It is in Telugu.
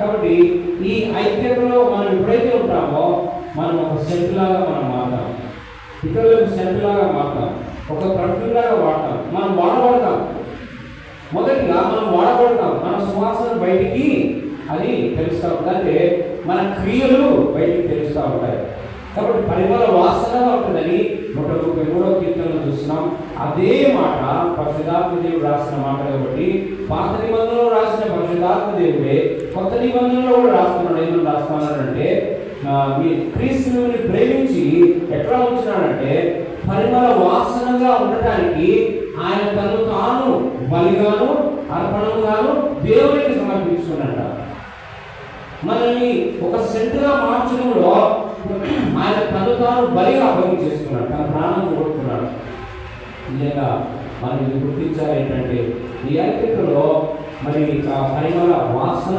కాబట్టి ఈ ఐక్యతలో మనం ఎప్పుడైతే ఉంటామో మనం ఒక సెంట్ లాగా మనం మారుతాం. ఇతరులకు సెంట్ లాగా మారుతాం. ఒక పర్ఫ్యూమ్ లాగా వాడతాం. మనం వాడబడతాం. మొదటిగా మనం వాడబడతాం. మన సువాసన బయటికి అది తెలుస్తూ ఉంటుంది మన క్రియలు బయటికి తెలుస్తూ ఉంటాయి. కాబట్టి పరిమళ వాసనగా ఉంటుందని నూట ముప్పై మూడవ కీర్తనలో చూస్తున్నాం. అదే మాట పరిశుధాత్మ దేవుడు రాసిన మాట కాబట్టి పాత నిబంధనలో రాసిన పరిశుధాత్మ కొత్త నిబంధనలో కూడా రాస్తున్నాడు ఏమని రాస్తున్నాడంటే మీ క్రీస్తుని ప్రేమించి ఎట్లా ఉంచినాడంటే పరిమళ వాసనగా ఉండటానికి ఆయన తను తాను బలిగాను అర్పణంగాను దేవునికి సమర్పించుకున్నాడు మనల్ని ఒక సెంటుగా మార్చడంలో ఆయన తను తాను బలిగా అభయం చేసుకున్నాడు. తన ప్రాణం కోరుకున్నాడు. నిజంగా మనం గుర్తించాలి ఏంటంటే ఈ ఐక్యతలో మరి ఆ పరిమళ వాసన